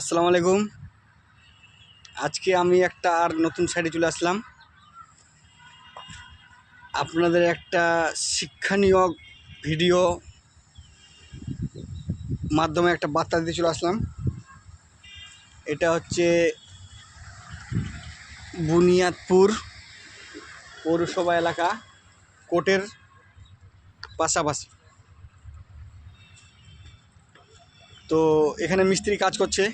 আসসালামু আলাইকুম। আজকে আমি একটা আর নতুন সাইডে চলে আসলাম। আপনাদের একটা শিক্ষণীয় ভিডিও মাধ্যমে একটা বার্তা দিতে চলে আসলাম। এটা হচ্ছে বুনিয়াদপুর পৌরসভা এলাকা, কোর্টের পাশাপাশি। তো এখানে মিস্ত্রি কাজ করছে।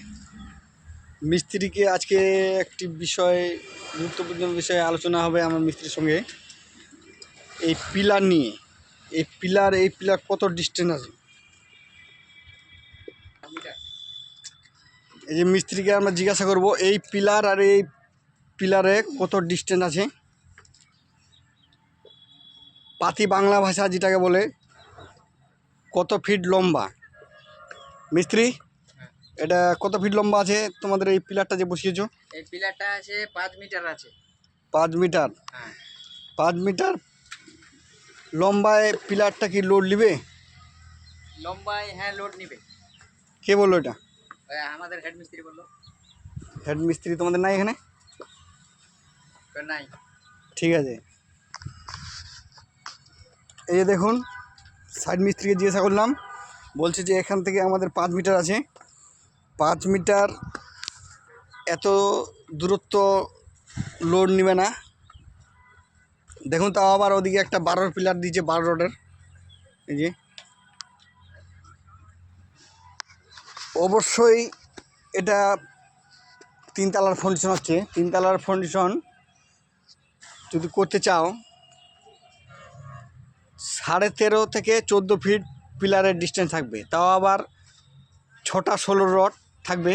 মিস্ত্রিকে আজকে একটি বিষয়, গুরুত্বপূর্ণ বিষয়ে আলোচনা হবে আমার মিস্ত্রির সঙ্গে। এই পিলার নিয়ে, এই পিলার এই পিলার কত ডিস্টেন্স আছে? এই যে মিস্ত্রিকে আমরা জিজ্ঞাসা করব, এই পিলার আর এই পিলারে কত ডিস্টেন্স আছে? পাতি বাংলা ভাষা যেটাকে বলে, কত ফিট লম্বা? মিস্ত্রি? এটা কত ফিট লম্বা আছে? তোমাদের এই পিলারটা যে বসিয়েছো? এই পিলারটা আছে পাঁচ মিটার আছে। পাঁচ মিটার? হ্যাঁ। পাঁচ মিটার লম্বায় পিলারটা কি লোড নিবে? লম্বায় হ্যাঁ লোড নেবে। কে বলল এটা? আমাদের হেড মিস্ত্রি বলল। হেড মিস্ত্রি তোমাদের নাই এখানে? নাই। ঠিক আছে। এই যে দেখুন সাইড মিস্ত্রিকে জিজ্ঞাসা করলাম। বলছে যে এখান থেকে আমাদের পাঁচ মিটার আছে। পাঁচ মিটার এত দূরত্ব লোড নেবে না। দেখুন তাও আবার ওদিকে একটা বারোর পিলার দিয়েছে, বারো রোডের। এই যে। অবশ্যই এটা তিনতলার ফাউন্ডেশন হচ্ছে। তিনতলার ফাউন্ডেশন যদি করতে চাও, সাড়ে তেরো থেকে চোদ্দ ফিট পিলারের ডিস্টেন্স থাকবে। তাও আবার ছটা ষোলো রড থাকবে।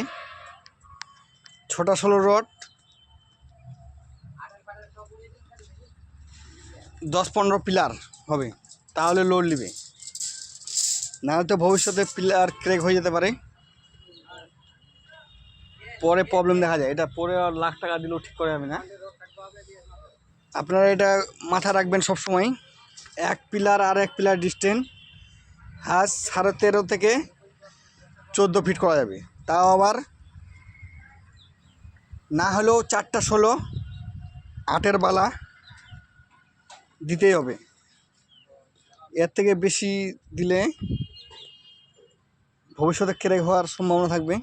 ছটা ষোলো রড। দশ পনেরো পিলার হবে। তাহলে লোড নেবে। নাহলে তো ভবিষ্যতে পিলার ক্রেক হয়ে যেতে পারে। পরে প্রবলেম দেখা যায়। এটা পরে আর লাখ টাকা দিলেও ঠিক করে যাবে না। আপনারা এটা মাথা রাখবেন সব সময় এক পিলার আর এক পিলার ডিস্টেন্স হাজ সাড়ে তেরো থেকে চোদ্দ ফিট করা যাবে। তাও আবার না হলেও চারটা ষোলো, আটের বালা দিতেই হবে। এর থেকে বেশি দিলে ভবিষ্যতে ক্রেক হওয়ার সম্ভাবনা থাকবে।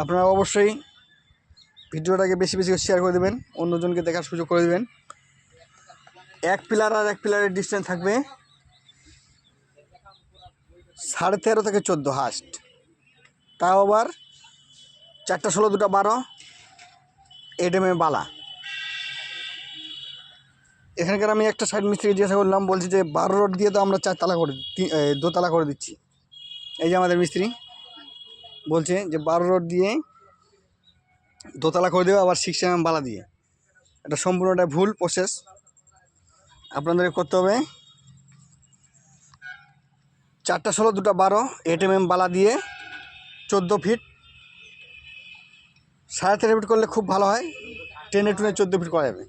আপনারা অবশ্যই ভিডিওটাকে বেশি বেশি শেয়ার করে দেবেন, অন্যজনকে দেখার সুযোগ করে দেবেন। এক পিলার আর এক পিলারের ডিস্টেন্স থাকবে সাড়ে তেরো থেকে চোদ্দ হাস্ট। তাও আবার চারটা ষোলো, দুটা বারো, এডেমে বালা। এখানকার আমি একটা সাইড মিস্ত্রি জিজ্ঞাসা করলাম, বলছি যে বারো রোড দিয়ে তো আমরা চারতলা করে দোতলা করে দিচ্ছি। এই যে আমাদের মিস্ত্রি বলছে যে বারো রোড দিয়ে দোতলা করে দেবে, আবার সিক্স এম বালা দিয়ে। এটা সম্পূর্ণটা ভুল প্রসেস আপনাদের করতে হবে চারটা ষোলো, দুটো বারো এম এম বালা দিয়ে চোদ্দ ফিট সাড়ে তেরো ফিট করলে খুব ভালো হয়। টেনে টুনে চোদ্দ ফিট করা যাবে।